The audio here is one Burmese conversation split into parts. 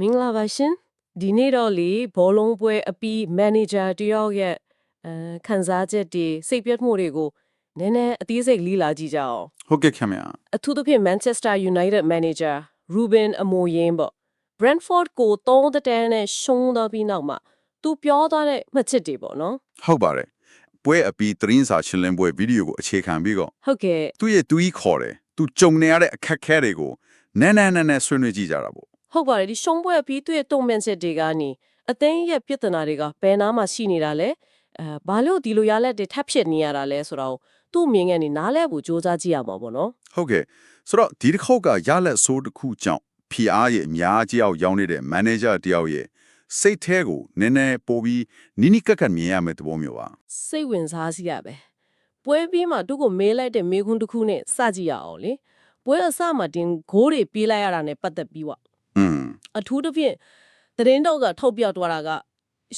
မင်္ဂလာပါရှင်ဒီနေ့တော့လေဘောလုံးပွဲအပီးမန်နေဂျာတယောက်ရဲ့အဲခံစားချက်တွေစိတ်ပြတ်မှုတွေကိုနည်းနည်းအသေးစိတ်လီလာကြည့်ကြအောင်ဟုတ်ကဲ့ခင်ဗျာအထူးသဖြင့် Manchester United manager Ruben Amorim ပေါ့ Brentford ကို3တန်းနဲ့ရှုံးတော့ပြီးနောက်မှာသူပြောသွားတဲ့မှတ်ချက်တွေပေါ့နော်ဟုတ်ပါတယ်ပွဲအပီသတင်းစာရှင်းလင်းပွဲဗီဒီယိုကိုအခြေခံပြီးတော့ဟုတ်ကဲ့သူ့ရဲ့သူကြီးခေါ်တယ်သူကြုံနေရတဲ့အခက်အခဲတွေကိုနန်းနန်းနန်းနန်းဆွေးနွေးကြည့်ကြတာပေါ့ ဟုတ်ပါတယ်ဒီရှုံးပွဲပြီးသူ့ရဲ့တုံ့ပြန်ချက်တွေကနေအသိရဲ့ပြဿနာတွေကဘယ်နားမှာရှိနေတာလဲအဲဘာလို့ဒီလိုရလက်တွေထပ်ဖြစ်နေရတာလဲဆိုတော့သူ့အမြင်ကနေနားလဲဖို့စူးစမ်းကြည့်ရမှာပေါ့နော်ဟုတ်ကဲ့ဆိုတော့ဒီတစ်ခေါက်ကရလက်ဆိုးတစ်ခုကြောင့်ဖီအားရဲ့အများကြီးအောင်ရောင်းနေတဲ့မန်နေဂျာတယောက်ရဲ့စိတ်แท้ကိုနည်းနည်းပို့ပြီးနိနိကက်ကက်မြင်ရမယ့်သဘောမျိုးပါစိတ်ဝင်စားစရာပဲပွဲပြီးမှသူ့ကိုမေးလိုက်တဲ့မေးခွန်းတစ်ခုနဲ့စကြည့်ရအောင်လေပွဲအစမှတင်ဂိုးတွေပြေးလိုက်ရတာနဲ့ပတ်သက်ပြီးတော့ အထူးသဖြင့်သတင်းတော့ကထုတ်ပြသွားတာက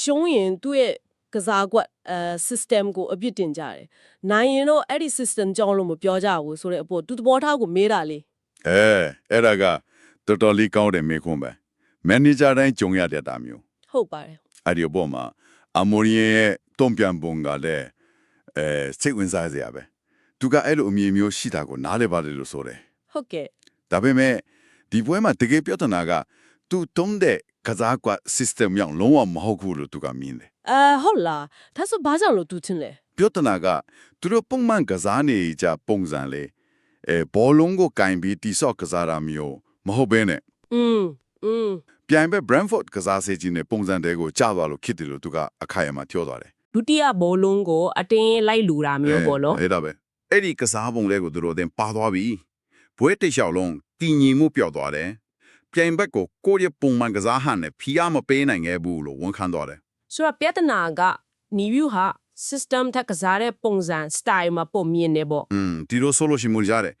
ရှုံးရင်သူ့ရဲ့ကစားကွက်အဲ system ကိုအပြစ်တင်ကြတယ်။နိုင်ရင်တော့အဲ့ဒီ system ကြောင့်လို့မပြောကြဘူးဆိုတဲ့အပေါ်သူသဘောထားကိုမေးတာလေအဲအဲ့ဒါကတော်တော်လေးကောင်းတယ်မေခွန်းပဲမန်နေဂျာတိုင်းကြုံရတဲ့တာမျိုး။ဟုတ်ပါတယ်အဲ့ဒီအပေါ်မှာအမိုရီရဲ့တုံ့ပြန်ပုံကလည်းအဲစိတ်ဝင်စားစရာပဲသူကအဲ့လိုအမြင်မျိုးရှိတာကိုနားလည်ပါတယ်လို့ဆိုတယ်။ဟုတ်ကဲ့ဒါပေမဲ့ဒီပွဲမှာတကယ်ပြဿနာက သူတုံးတဲ့ကစားကွက် system ရောင်းလုံးဝမဟုတ်ဘူးလို့သူကမြင်တယ် ။အဲဟုတ်လား။ဒါဆိုဘာကြောင့်လို့သူချင်းလဲ ပြဿနာကသူတို့ပုံမှန်ကစားနေကြပုံစံလေအဲဘောလုံးကိုကင်ပြီးတိဆော့ကစားတာမျိုးမဟုတ်ဘဲနဲ့ ။อืมอืม ပြိုင်ဘက် Brentford ကစားစေခြင်းနဲ့ပုံစံတွေကိုကြားသွားလို့ဖြစ်တယ်လို့သူကအခိုင်အမာပြောသွားတယ် ဒုတိယဘောလုံးကိုအတင်းလိုက်လူတာမျိုးပေါ့နော် အဲ့ဒါပဲအဲ့ဒီကစားပုံလေးကိုသူတို့အတင်ပါသွားပြီဘွဲတိတ်လျှောက်လုံးတည်ငြိမ်မှုပျောက်သွားတယ် ပြိုင်ဘက်ကိုကိုယ့်ရဲ့ပုံမှန်ကစားဟန်နဲ့ဖီအားမပေးနိုင်ခဲ့ဘူးလို့ဝန်ခံသွားတယ်ဆိုတော့ပြဿနာက new ဟာ system ထက်ကစားတဲ့ပုံစံ style မှာပုံမြင်နေပေါ့อืมဒီလိုဆိုလို့ရှိမှုရတယ်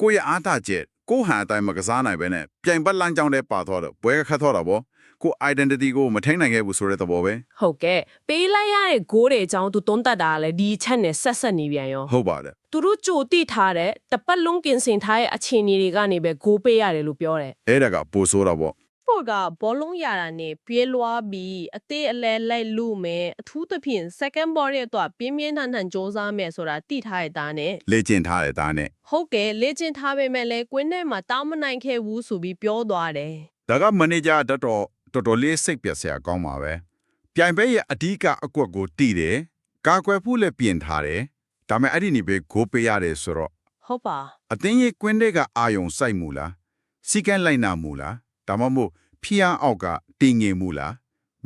ကိုယ့်ရဲ့အားတာချက်ကိုယ့်ဟန်အတိုင်းမကစားနိုင်ပဲနဲ့ပြိုင်ဘက်လမ်းကြောင်းတဲ့ပါသွားတော့ဘွဲကခတ်သွားတာပေါ့ကိုယ့် identity ကိုမထိန်းနိုင်ခဲ့ဘူးဆိုတဲ့သဘောပဲဟုတ်ကဲ့ပေးလိုက်ရတဲ့ဂိုးတွေအကြောင်းသူသုံးသပ်တာကလည်းဒီချက်နဲ့ဆက်ဆက်နေပြန်ရောဟုတ်ပါတယ် သူတို့ကြိုတိထားတဲ့တပတ်လုံးကင်စင်ထားတဲ့အခြေအနေတွေကနေပဲဂိုးပေးရတယ်လို့ပြောတယ်အဲ့ဒါကပိုဆိုးတာပေါ့ဖို့ကဘောလုံးရတာနဲ့ပြေးလွှားပြီးအသေးအလဲလိုက်လူမယ်အထူးသဖြင့် second ball ရဲ့တော့ပြင်းပြင်းထန်ထန်စ조사မယ်ဆိုတာတိထားတဲ့သားနဲ့လေ့ကျင့်ထားတဲ့ဒါနဲ့ဟုတ်ကဲ့လေ့ကျင့်ထားပေမဲ့လည်းကွင်းထဲမှာတောင်းမနိုင်ခဲ့ဘူးဆိုပြီးပြောသွားတယ်ဒါကမန်နေဂျာတော်တော်တော်တော်လေးစိတ်ပြက်စရာကောင်းပါပဲပြိုင်ဘက်ရဲ့အဓိကအကွက်ကိုတီးတယ်ကာကွယ်ဖို့လည်းပြင်ထားတယ် ဒါပေမဲ့အဲ့ဒီနေပဲဂိုးပေးရတယ်ဆိုတော့ဟုတ်ပါအသင်းရဲ့ကွင်းတွေကအာယုံစိုက်မှုလားစီကန်းလိုက်နာမှုလားဒါမှမဟုတ်ဖျားအောက်ကတင်းငင်မှုလား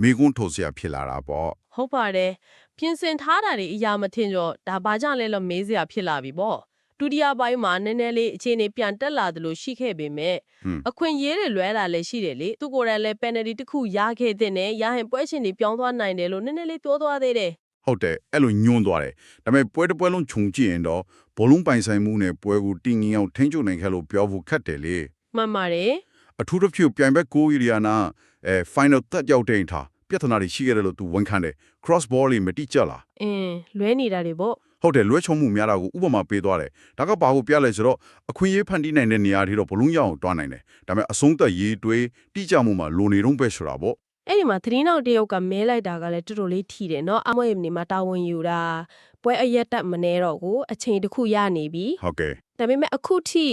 မိကွန်းထိုးစရာဖြစ်လာတာပေါ့ဟုတ်ပါတယ်ပြင်ဆင်ထားတာတွေအရာမထင်တော့ဒါဘာကြောင့်လဲလို့မေးစရာဖြစ်လာပြီပေါ့ဒုတိယပိုင်းမှာနည်းနည်းလေးအခြေအနေပြန်တက်လာသလိုရှိခဲ့ပေမဲ့ဟွန်းအခွင့်အရေးတွေလွဲတာလည်းရှိတယ်လေသူကိုယ်တိုင်လည်း penalty တစ်ခုရခဲ့တဲ့နဲ့ရရင်ပွဲရှင်တွေပြောင်းသွားနိုင်တယ်လို့နည်းနည်းလေးပြောသွားသေးတယ် ဟုတ်တယ်အဲ့လိုညွန်းသွားတယ်ဒါပေမဲ့ပွဲတစ်ပွဲလုံးခြုံကြည့်ရင်တော့ဘောလုံးပိုင်ဆိုင်မှုနဲ့ပွဲကိုတင်းငင်အောင်ထိန်းချုပ်နိုင်ခဲ့လို့ပြောဖို့ခက်တယ်လေမှန်ပါတယ်အထူးသဖြင့်ပြိုင်ဘက်ကိုရီးယားနာအဲ final တက်ရောက်တဲ့အခါပြဿနာတွေရှိခဲ့တယ်လို့သူဝန်ခံတယ် cross ball လေးမတိကျလားအင်းလွဲနေတာတွေပေါ့ဟုတ်တယ်လွဲချုံမှုများတာကိုဥပမာပေးသွားတယ်ဒါကဘာကိုပြလဲဆိုတော့အခွင့်အရေးဖန်တီးနိုင်တဲ့နေရာတွေတော့ဘလုံးရအောင်တွားနိုင်တယ်ဒါပေမဲ့အဆုံးသက်ရေးတွေးတိကျမှုမှာလိုနေတော့ပဲဆိုတာပေါ့ အဲ့ဒီမှာသတင်းနောက်တစ်ယောက်ကမဲလိုက်တာကလည်းတော်တော်လေးထီတယ်เนาะအမွေနေမှာတာဝန်ယူတာပွဲအရက်တက်မနေတော့ကိုအချိန်တစ်ခုရနေပြီ ဟုတ်ကဲ့ ဒါပေမဲ့အခုထိ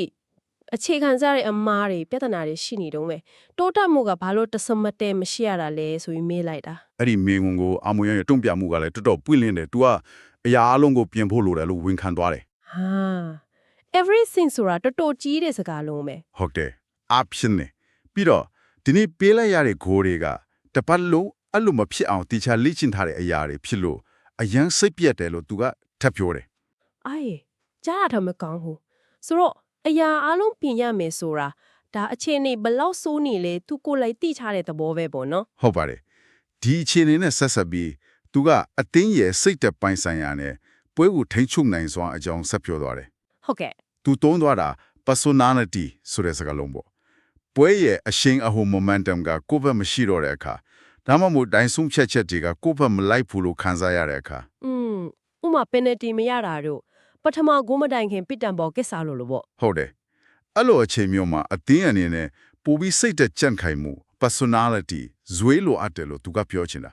အခြေခံစားတဲ့အမားတွေပြဿနာတွေရှိနေတုံးပဲတိုးတက်မှုကဘာလို့တစမတဲမရှိရတာလဲဆိုပြီးမေးလိုက်တာ အဲ့ဒီမင်းဝန်ကိုအမွေရရဲ့တုံ့ပြမှုကလည်းတော်တော်ပွင့်လင်းတယ် तू ကအရာအလုံးကိုပြင်ဖို့လိုတယ်လို့ဝန်ခံသွားတယ် ဟာ everything ဆိုတာတော်တော်ကြီးတဲ့စကားလုံးပဲ ဟုတ်တယ်အဖြစ်နေပြီးတော့ဒီနေ့ပေးလိုက်ရတဲ့ဂိုးတွေက တပတ်လုံးအဲ့လိုမဖြစ်အောင်တေချာလေ့ကျင့်ထားတဲ့အရာတွေဖြစ်လို့အရန်စိတ်ပြက်တယ်လို့ तू ကထပ်ပြောတယ်အေးကြားရတာမကောင်းဘူးဆိုတော့အရာအလုံးပြင်ရမယ်ဆိုတာဒါအခြေအနေဘယ်လောက်ဆိုးနေလဲသူကိုယ်လိုက်သိချတဲ့သဘောပဲပေါ့နော်ဟုတ်ပါတယ်ဒီအခြေအနေနဲ့ဆက်ဆက်ပြီးသူကအတင်းရဲ့စိတ်တပိုင်ဆိုင်ရာနဲ့ပွဲကိုထိန်းချုပ်နိုင်စွာအကြောင်းဆက်ပြောသွားတယ်ဟုတ်ကဲ့သူတုံးသွားတာ personality ဆိုတဲ့စကားလုံးပေါ့ ပွဲရဲ့အရှိန်အဟုန် momentum ကကိုယ့်ဘက်မရှိတော့တဲ့အခါဒါမှမဟုတ်ဒိုင်းဆုံးဖြတ်ချက်တွေကကိုယ့်ဘက်မလိုက်ဘူးလို့ခံစားရတဲ့အခါอืมဥမာ penalty မရတာတို့ပထမဂိုးမတိုင်ခင်ပစ်တံပေါ်ကစ်စားလို့လို့ပေါ့ဟုတ်တယ်အဲ့လိုအချိန်မျိုးမှာအသင်းအနေနဲ့ပိုပြီးစိတ်တက်ကြန့်ခိုင်မှု personality ဇွေးလိုအပ်တယ်လို့သူကပြောချင်တာ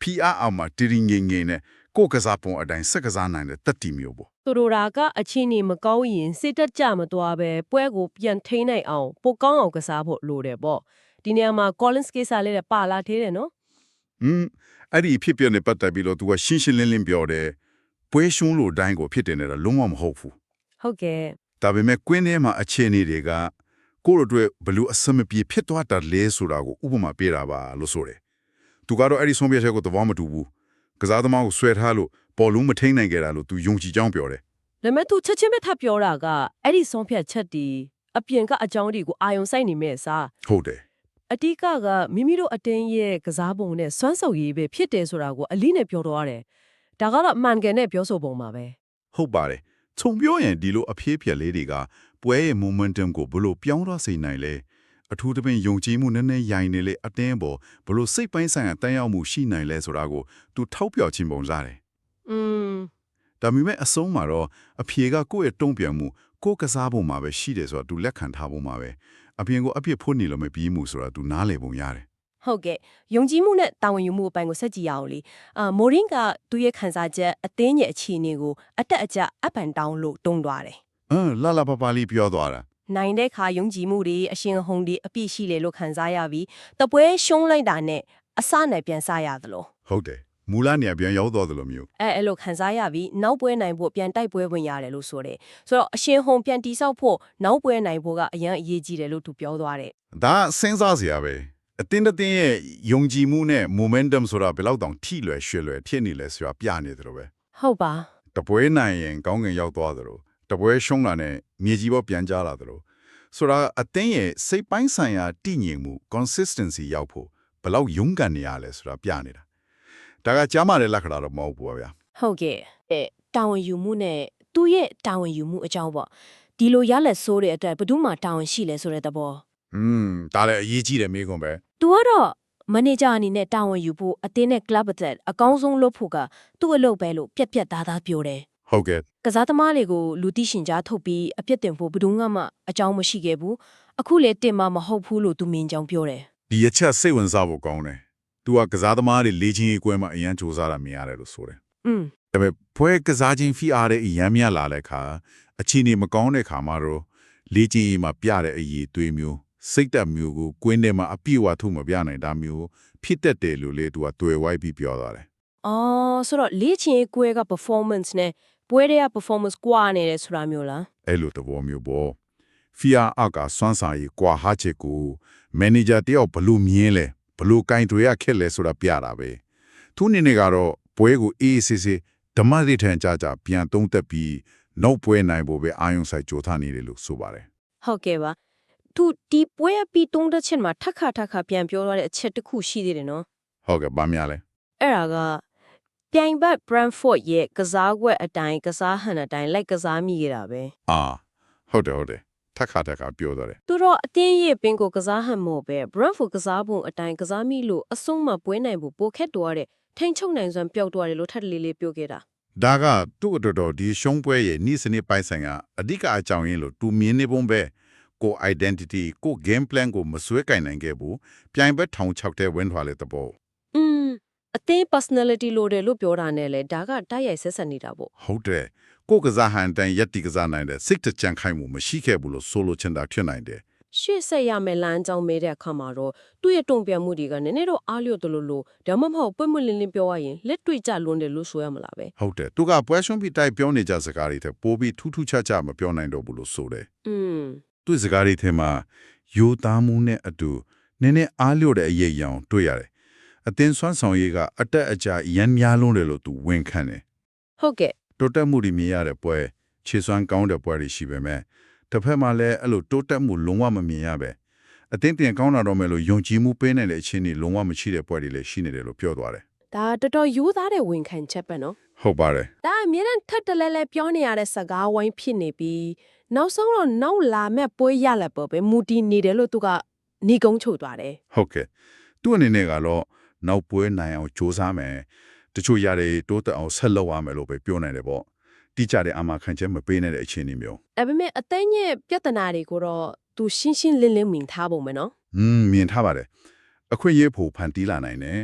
PR အောင်မှာတည်တည်ငြိမ်ငြိမ်နဲ့ကိုယ်ကစားပုံအတိုင်းစက်ကစားနိုင်တဲ့တက်တီမျိုးပေါ့ သူတို့ရာကအချင်းနေမကောင်းရင်စိတ်တက်ကြမသွားပဲပွဲကိုပြန်ထိန်းနိုင်အောင်ပိုကောင်းအောင်ကစားဖို့လိုတယ်ပေါ့ဒီနေရာမှာ Collins ကိစ္စလေးနဲ့ပါလာသေးတယ်နော်။ဟွန်းအဲ့ဒီအဖြစ်ပြနေပတ်သက်ပြီးတော့သူကရှင်းရှင်းလင်းလင်းပြောတယ်။ပွဲရှုံးလို့တိုင်းကိုဖြစ်တယ်နေတာလုံးဝမဟုတ်ဘူးဟုတ်ကဲ့။ဒါပေမဲ့ကွင်းထဲမှာအခြေအနေတွေကကိုယ့်တို့အတွက်ဘယ်လို့အဆင်မပြေဖြစ်သွားတာလဲဆိုတာကိုဥပမာပေးတာပါလို့ဆိုတယ်။သူကတော့အဲ့ဒီဆုံးဖြတ်ချက်ကိုသဘောမတူဘူး။ကစားသမားကိုဆွဲထားလို့ ပေါ်လုံးမထိန်နိုင်ကြတာလို့သူယုံကြည်ကြောင်းပြောတယ်ဒါပေမဲ့သူချက်ချင်းပဲထပ်ပြောတာကအဲ့ဒီဆုံးဖြတ်ချက်ဒီအပြင်ကအကြောင်းတွေကိုအာယုံစိုက်နေမဲ့အစား။ဟုတ်တယ်အတိကကမိမိတို့အတင်းရဲ့ကစားပုံနဲ့စွမ်းစုပ်ရည်ပဲဖြစ်တယ်ဆိုတာကိုအလိနဲ့ပြောတော့ရတယ်ဒါကတော့အမှန်ကန်တဲ့ပြောဆိုပုံပါပဲ။ဟုတ်ပါတယ်။ခြုံပြောရင်ဒီလိုအဖြစ်ပြက်လေးတွေကပွဲရဲ့ momentum ကိုဘယ်လို့ပြောင်းတော့စေနိုင်လဲ။အထူးသဖြင့်ယုံကြည်မှုနည်းနည်းရိုင်နေလေအတင်းပေါ်ဘလို့စိတ်ပိုင်းဆိုင်ရာတန်ရောက်မှုရှိနိုင်လဲဆိုတာကိုသူထောက်ပြောခြင်းပုံစားတယ် อืม။ဒါပေမဲ့အဆုံးမှာတော့အဖြေကကိုယ့်ရဲ့တုံ့ပြန်မှုကိုယ့်ကစားပုံမှာပဲရှိတယ်ဆိုတာသူလက်ခံထားပုံမှာပဲ။အပြင်ကိုအပြစ်ဖို့နေလို့မပြီးမှုဆိုတာသူနားလည်ပုံရတယ်ဟုတ်ကဲ့ယုံကြည်မှုနဲ့တာဝန်ယူမှုအပိုင်းကိုဆက်ကြည့်ရအောင်လေအာမိုရင်းကသူ့ရဲ့ခံစားချက်အသင်းရဲ့အခြေအနေကိုအတက်အကျ up and down လို့တုံးသွားတယ်။အင်းလာလာပပလေးပြောသွားတာနိုင်တဲ့ခါယုံကြည်မှုတွေအရှင်ဟုန်တွေအပြည့်ရှိလေလို့ခံစားရပြီးတပွဲရှုံးလိုက်တာနဲ့အစနဲ့ပြန်စားရသလို။ဟုတ်တယ်။ မူလနေရာပြန်ရောက်သွားတယ်လို့မျိုးအဲအဲ့လိုခံစားရပြီးနောက်ပွဲနိုင်ဖို့ပြန်တိုက်ပွဲဝင်ရတယ်လို့ဆိုတယ်ဆိုတော့အရှင်ဟုန်ပြန်တိဆောက်ဖို့နောက်ပွဲနိုင်ဖို့ကအရင်အရေးကြီးတယ်လို့သူပြောသွားတယ်။ဒါစဉ်းစားစရာပဲ။အတင်းတစ်တင်းရဲ့ယုံကြည်မှုနဲ့ momentum ဆိုတာဘယ်လောက်တောင်ထိလွယ်ရွှေလွယ်ဖြစ်နေလဲဆိုတာပြနေတယ်လို့ပဲဟုတ်ပါ။တပွဲနိုင်ရင်ကောင်းကင်ရောက်သွားတယ်လို့တပွဲရှုံးလာနဲ့မြေကြီးပေါ်ပြန်ကြလာတယ်လို့ဆိုတာအတင်းရဲ့စိတ်ပိုင်းဆိုင်ရာတည်ငြိမ်မှု consistency ရောက်ဖို့ဘယ်လောက်ယုံကန်နေရလဲဆိုတာပြနေတာ။ ဒါကကြားမှတဲ့လက္ခဏာတော့မဟုတ်ဘူးပါဗျာဟုတ်ကဲ့အဲတာဝန်ယူမှုနဲ့သူ့ရဲ့တာဝန်ယူမှုအကြောင်းပေါ့ဒီလိုရလက်ဆိုးတဲ့အတွက်ဘယ်သူမှတာဝန်ရှိလဲဆိုတဲ့သဘော။อืมဒါလည်းအရေးကြီးတယ်မိကွန်ပဲသူကတော့မန်နေဂျာအနေနဲ့တာဝန်ယူဖို့အသင်းနဲ့ club အသက်အကောင်းဆုံးလုပ်ဖို့ကသူ့အလုပ်ပဲလို့ပြက်ပြက်သားသားပြောတယ်။ဟုတ်ကဲ့ကစားသမားတွေကိုလူသိရှင်ကြားထုတ်ပြီးအပြစ်တင်ဖို့ဘယ်သူမှအကြောင်းမရှိခဲ့ဘူးအခုလေတင်မှာမဟုတ်ဘူးလို့သူမြင်ကြောင်ပြောတယ်ဒီအချက်စိတ်ဝင်စားဖို့ကောင်းတယ်။ तू ကကစားသမားတွေလေ့ကျင့်ရေးကွဲမှာအရန်စူးစမ်းတာမြင်ရတယ်လို့ဆိုတယ် อืม ဒါပေမဲ့ဖွဲကစားခြင်းဖိအားတဲ့အရန်မြလာတဲ့အခါအချင်းနေမကောင်းတဲ့အခါမှာတော့လေ့ကျင့်ရေးမှာပြတဲ့အရေးသွေးမျိုးစိတ်တက်မျိုးကိုကွင်းထဲမှာအပြည့်အဝထုတ်မပြနိုင်တာမျိုးဖြစ်တတ်တယ်လို့လေသူကတွေ့ဝိုက်ပြီးပြောသွားတယ် အော်ဆိုတော့လေ့ချင်ရေးကွဲက performance နဲ့ပွဲတွေက performance ကွာနေတယ်ဆိုတာမျိုးလား အဲ့လိုသဘောမျိုးပေါ့ဖိအားအကစွမ်းစားရေးကွာဟာချက်ကိုမန်နေဂျာတယောက်ဘလို့မြင်လဲဘ လို့ကင်တွေရခက်လဲဆိုတာပြတာပဲသူအနေနဲ့ကတော့ပွဲကိုအေးအေးဆေးဆေးဓမ္မရစ်ထန်ကြကြပြန်သုံးသက်ပြီးနောက်ပွဲနိုင်ဖို့ပဲအာယုံဆိုင်ကြိုးထားနေတယ်လို့ဆိုပါတယ်ဟုတ်ကဲ့ပါသူဒီပွဲအပြီးတုံးတဲ့ချက်မှာထက်ခါထက်ခါပြန်ပြောရတဲ့အချက်တစ်ခုရှိသေးတယ်နော်ဟုတ်ကဲ့ဗာများလဲအဲ့ဒါကပြိုင်ဘက် Brentford ရဲ့ကစားကွက်အတိုင်းကစားဟန်အတိုင်းလိုက်ကစားမိခဲ့တာပဲအာဟုတ်တယ်ဟုတ်တယ် ထက်ခါထက်ခါပြောတော့တယ်သူတော့အတင်းရဲ့ပင်ကိုကစားဟန်မို့ပဲ Brentford ကစားပုံအတိုင်းကစားမိလို့အဆုံးမပွဲနိုင်ဖို့ပိုခက်တော့တဲ့ထိန်ချုပ်နိုင်စွမ်းပျောက်သွားတယ်လို့ထပ်တလေးလေးပြောခဲ့တာဒါကသူ့အတွက်တော့ဒီရှုံးပွဲရဲ့ဤစနစ်ပိုင်းဆိုင်ရာအဓိကအကြောင်းရင်းလို့သူမြင်နေပုံပဲကို identity ကို game plan ကိုမစွဲကင်နိုင်ခဲ့ဘူးပြိုင်ဘက်ထောင်ချောက်တဲ့ဝင်းထွားလေတဘောอืมအတင်း personality လို့တယ်လို့ပြောတာနဲ့လေဒါကတိုက်ရိုက်ဆက်ဆက်နေတာပေါ့ဟုတ်တယ် ကိုကစားဟန်တန်ရက်တီကစားနိုင်တဲ့စိတ်တကြံခိုင်မှုမရှိခဲ့ဘူးလို့ဆိုလိုချင်တာဖြစ်နိုင်တယ်ရှေ့ဆက်ရမယ်လမ်းကြောင်းမဲတဲ့အခါမှာတော့သူ့ရဲ့တုံ့ပြန်မှုတွေကနည်းနည်းတော့အားလျော့တယ်လို့လို့ဒါမှမဟုတ်ပွင့်ပွင့်လင်းလင်းပြောရရင်လက်တွေ့ကြလွန်းတယ်လို့ဆိုရမလားပဲဟုတ်တယ်သူကပွဲရှုံးပြီးတိုက်ပြောနေကြစကားတွေတဲ့ပိုပြီးထူးထူးခြားခြားမပြောနိုင်တော့ဘူးလို့ဆိုတယ်อืมသူ့စကားတွေထဲမှာယူသားမှုနဲ့အတူနည်းနည်းအားလျော့တဲ့အရေးအရောင်တွေ့ရတယ်။အသင်းဆွမ်းဆောင်ရေးကအတက်အကျရမ်းများလုံးတယ်လို့သူဝန်ခံတယ်ဟုတ်ကဲ့။ တိုးတက်မှုတွေမြင်ရတဲ့ပွဲခြေစွမ်းကောင်းတဲ့ပွဲတွေရှိပေမဲ့တစ်ဖက်မှာလည်းအဲ့လိုတိုးတက်မှုလုံးဝမမြင်ရပဲ။အသင်းပြန်ကောင်းလာတော့မယ်လို့ယုံကြည်မှုပေးနိုင်တဲ့အချင်းတွေလုံးဝမရှိတဲ့ပွဲတွေလည်းရှိနေတယ်လို့ပြောသွားတယ်ဒါတော်တော်ယူသားတဲ့ဝန်ခံချက်ပဲနော်။ဟုတ်ပါတယ်ဒါအမြဲတမ်းထပ်တလဲလဲပြောနေရတဲ့စကားဝိုင်းဖြစ်နေပြီးနောက်ဆုံးတော့နောက်လာမဲ့ပွဲရလက်ပေါ်ပဲမူတည်နေတယ်လို့သူကနေကုန်းချုပ်သွားတယ်။ဟုတ်ကဲ့။သူ့အနေနဲ့ကတော့နောက်ပွဲနိုင်အောင်စူးစမ်းမယ်။ တချို့ရတယ်တိုးတက်အောင်ဆက်လုပ်ရမယ်လို့ပဲပြောနိုင်တယ်ပေါ့။တိကျတဲ့အမှားခံချက်မပေးနိုင်တဲ့အခြေအနေမျိုးဒါပေမဲ့အသိဉာဏ်ပြဿနာတွေကိုတော့သူရှင်းရှင်းလင်းလင်းမြင်ထားပုံပဲနော်อืมမြင်ထားပါတယ်အခွင့်အရေးဖို့ဖန်တီးလာနိုင်တယ်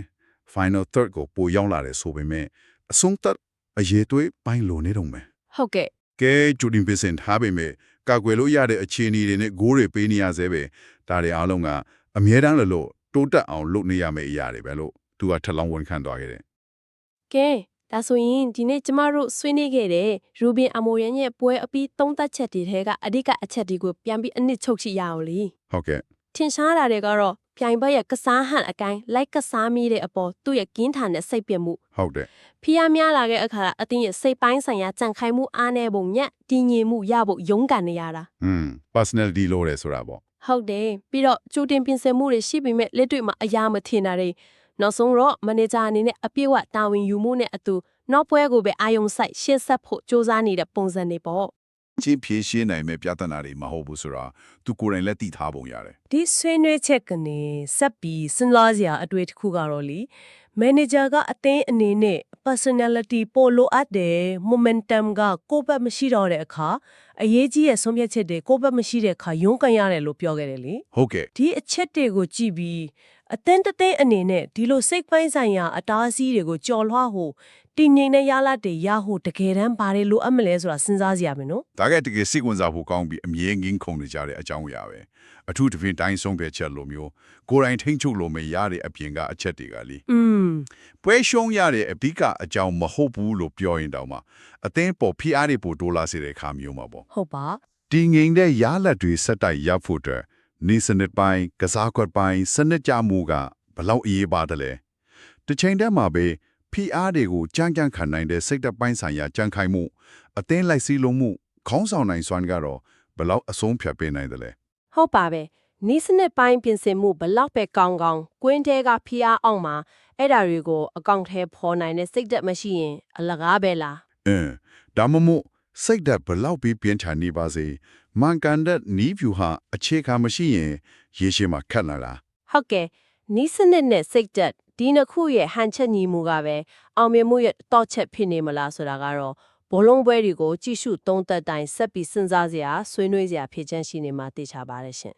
final third ကိုပိုရောက်လာတယ်ဆိုပေမဲ့အဆုံးသတ်အရေးသွေးပိုင်းလိုနေတော့မယ်ဟုတ်ကဲ့ကဲဂျူဒင်ပစ်စင်ထားပေမဲ့ကာကွယ်လို့ရတဲ့အခြေအနေတွေနဲ့ဂိုးတွေပေးနေရသေးပဲဒါတွေအားလုံးကအမြဲတမ်းလို့လို့တိုးတက်အောင်လုပ်နေရမယ့်အရာတွေပဲလို့သူကထပ်လောင်းဝန်ခံသွားခဲ့တယ် ကဲဒါဆိုရင်ဒီနေ့ကျမတို့ဆွေးနွေးခဲ့တဲ့ရူဘင်အမိုရန်ရဲ့ပွဲအပြီးသုံးသက်ချက်တွေထဲကအဓိကအချက်တွေကိုပြန်ပြီးအနစ်ချုပ်ချိရအောင်လေဟုတ်ကဲ့ထင်ရှားတာတွေကတော့ပြိုင်ဘက်ရဲ့ကစားဟန်အကိုင်းလိုက်ကစားမိတဲ့အပေါ်သူ့ရဲ့ကင်းထန်တဲ့စိတ်ပြည့်မှုဟုတ်တယ်ဖီးယားများလာတဲ့အခါအတင်းရဲ့စိတ်ပိုင်းဆိုင်ရာကြံခိုင်မှုအားနည်းပုံညက်တည်ငြိမ်မှုရဖို့ရုန်းကန်နေရတာอืม personality လို့ရဲဆိုတာပေါ့ဟုတ်တယ်ပြီးတော့ကြိုတင်ပြင်ဆင်မှုတွေရှိပေမဲ့လက်တွေ့မှာအရာမထင်တာတွေ နောက်ဆုံးတော့မန်နေဂျာအနေနဲ့အပြည့်အဝတာဝန်ယူမှုနဲ့အတူနောက်ပွဲကိုပဲအာယုံဆိုင်ရှေ့ဆက်ဖို့စ조사နေတဲ့ပုံစံတွေပေါ့ ချင်းဖြည့်ရှင်းနိုင်မဲ့ပြဿနာတွေမဟုတ်ဘူးဆိုတာသူကိုယ်တိုင်လက်သိထားပုံရတယ်ဒီဆွေးနွေးချက်ကနေဆက်ပြီးစဉ်းစားစရာအတွေ့တစ်ခုကတော့လေမန်နေဂျာကအသင်းအနေနဲ့ personality ပိုလိုအပ်တယ် momentum ကကိုယ့်ဘက်မရှိတော့တဲ့အခါအရေးကြီးရဲ့ဆုံးဖြတ်ချက်တွေကိုယ့်ဘက်မရှိတဲ့အခါရုန်းကန်ရတယ်လို့ပြောခဲ့တယ်လေဟုတ်ကဲ့ဒီအချက်တွေကိုကြည့်ပြီးအသင်းတစ်သိန်းအနေနဲ့ဒီလိုစိတ်ပိုင်းဆိုင်ရာအတားအဆီးတွေကိုကြော်လွှားဖို့ တည်ငြိမ်တဲ့ရလဒ်တွေရဖို့တကယ်တမ်းဘာတွေလိုအပ်မလဲဆိုတာစဉ်းစားစရာပဲနော်ဒါကတကယ်စိတ်ဝင်စားဖို့ကောင်းပြီးအမြဲငင်းခုန်နေကြတဲ့အကြောင်းအရာပဲအထူးသဖြင့်တိုင်းဆုံးဖြတ်ချက်လိုမျိုးကိုယ်တိုင်ထိန်းချုပ်လို့မရတဲ့အပြင်ကအချက်တွေကလေอืมပွဲရှုံးရတဲ့အဓိကအကြောင်းမဟုတ်ဘူးလို့ပြောရင်တောင်မှအသင်းပေါ်ဖိအားတွေပိုတိုးလာစေတဲ့အခါမျိုးမှာပေါ့ဟုတ်ပါတည်ငြိမ်တဲ့ရလဒ်တွေစက်တိုက်ရဖို့အတွက်နေစနစ်ပိုင်းကစားကွက်ပိုင်းစနစ်ကြမှုကဘလောက်အရေးပါတယ်လဲတစ်ချိန်တည်းမှာပဲ ဖိအားတွေကိုကြမ်းကြမ်းခံနိုင်တဲ့စိတ်ဓာတ်ပိုင်းဆိုင်ရာကြံ့ခိုင်မှုအသင်းလိုက်စည်းလုံးမှုခေါင်းဆောင်နိုင်စွမ်းကတော့ဘလောက်အဆုံးဖြတ်ပေးနိုင်တယ်လဲဟုတ်ပါပဲနီးစနစ်ပိုင်းပြင်ဆင်မှုဘလောက်ပဲကောင်းကောင်းကွင်းတဲကဖီးအားအောင်မှာအဲ့ဒါတွေကိုအကောင့်ထဲပေါ်နိုင်တဲ့စိတ်သက်မရှိရင် အလကားပဲလားအင်းဒါမှမဟုတ်စိတ်ဓာတ်ဘလောက်ပြီးပြင်းထန်နေပါစေမန်ကန်တဲ့နီးဖြူဟာအခြေခံမရှိရင်ရေရှည်မှာခက်လာလားဟုတ်ကဲ့နီးစနစ်နဲ့စိတ်သက် ဒီနှစ်ခုရဲ့ဟန်ချက်ညီမှုကပဲအောင်မြင်မှုရဲ့တော့ချက်ဖြစ်နေမလားဆိုတာကတော့ဘောလုံးပွဲတွေကိုကြည့်ရှုသုံးသက်တိုင်းဆက်ပြီးစဉ်းစားစရာဆွေးနွေးစရာဖြစ်ချင်ရှိနေမှာသိချပါတယ်ရှင်